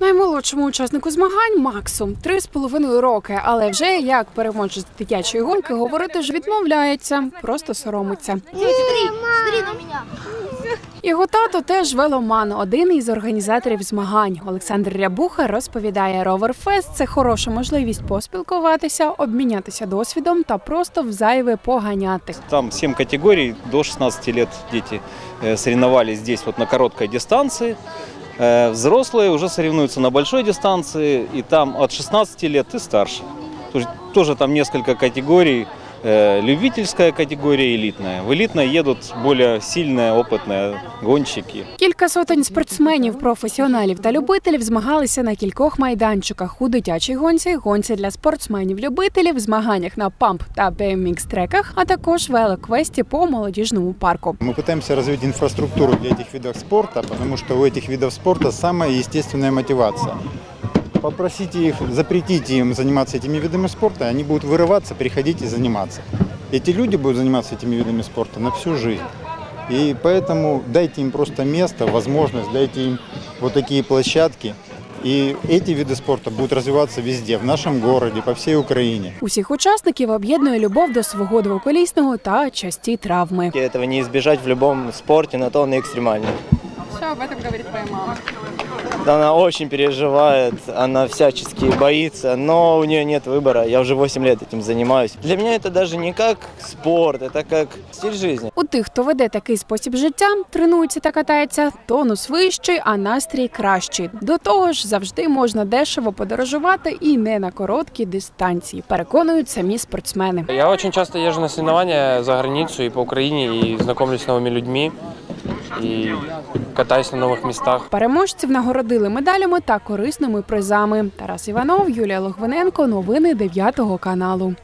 Наймолодшому учаснику змагань Максу три з половиною роки, але вже як переможець дитячої гонки говорити ж відмовляється, просто соромиться. Його тато теж веломан, один із організаторів змагань. Олександр Рябуха розповідає, Роверфест це хороша можливість поспілкуватися, обмінятися досвідом та просто взайве поганяти. Там 7 категорий, до 16 лет дети э, соревновались здесь вот на короткой дистанции. Э, Взрослые уже соревнуются на большой дистанции, и там от 16 лет и старше. То тоже там несколько категорий. Э, Любительская категория, элитная. В элитной едут более сильные, опытные гонщики. Кілька сотень спортсменів, професіоналів та любителів змагалися на кількох майданчиках у дитячій гонці, гонці для спортсменів-любителів, змаганнях на памп та BMX треках, а також велоквесті по молодіжному парку. Мы пытаемся развить инфраструктуру для этих видов спорта, потому что у этих видов спорта самая естественная мотивация. Попросите их, запретите им заниматься этими видами спорта, и они будут вырываться, приходить и заниматься. Эти люди будут заниматься этими видами спорта на всю жизнь. И поэтому дайте им просто место, возможность, дайте им вот такие площадки. И эти виды спорта будут развиваться везде, в нашем городе, по всей Украине. Усіх учасників об'єднує любов до свого двоколісного та часті травми. Этого не избежать в любом спорте, на то он и экстремальный. Що об этом говорить твоя мама? Да, Она очень переживает, она всячески боится, но у нее нет выбора. Я уже 8 лет этим занимаюсь. Для меня это даже не как спорт, это как стиль жизни. У тих, хто веде такий спосіб життя, тренується та катається, тонус вищий, а настрій кращий. До того ж, завжди можна дешево подорожувати і не на короткі дистанції. Переконують самі спортсмени. Я очень часто езжу на соревнования за границу и по Украине, и знакомлюсь с новыми людьми, и катаюсь на нових містах. Переможців нагородили медалями та корисними призами. Тарас Іванов, Юлія Логвиненко. Новини 9 каналу.